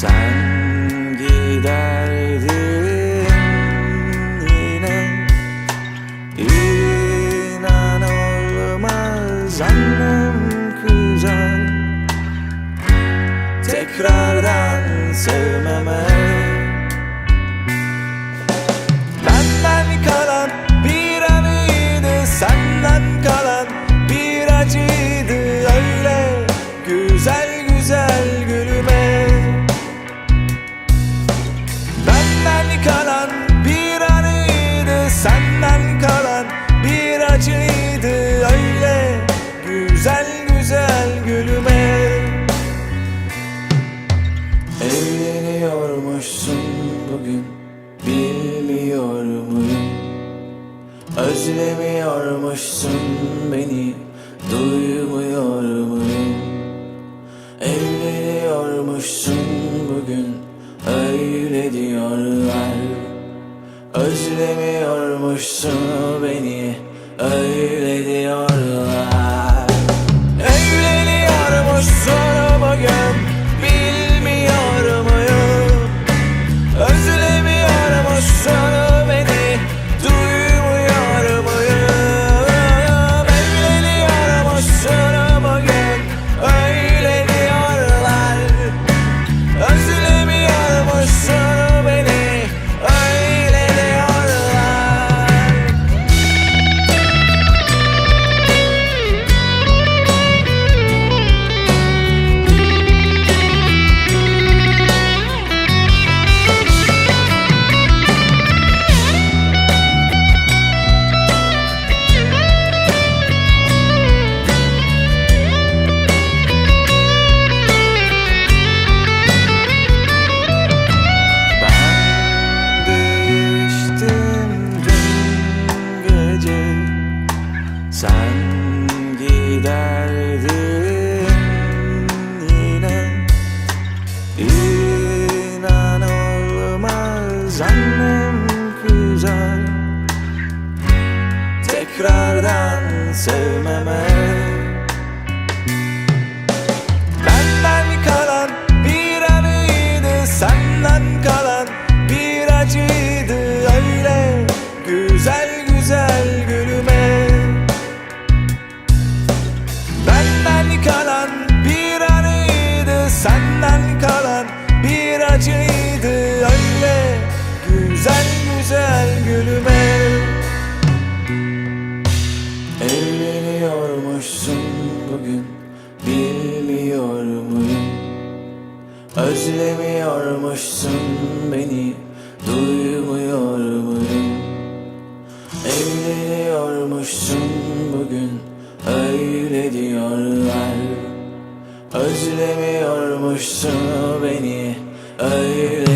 Sen giderdin yine. Annem kızar. Tekrardan sevmeme kalan bir anıydı Senden kalan bir acıydı. Öyle güzel güzel gülüme. Evleniyormuşsun bugün Bilmiyor muyum Özlemiyormuşsun beni Duymuyor muyum Evleniyormuşsun bugün Öyle diyorlar Özlemiyormuşsun beni Öyle diyorlar sevmeme. Benden kalan bir anıydı Senden kalan bir acıydı Öyle güzel güzel gülüme. Benden kalan bir anıydı Senden kalan bir acıydı Özlemiyormuşsun beni Duymuyor muyum Evleniyormuşsun bugün Öyle diyorlar. Özlemiyormuşsun beni Öyle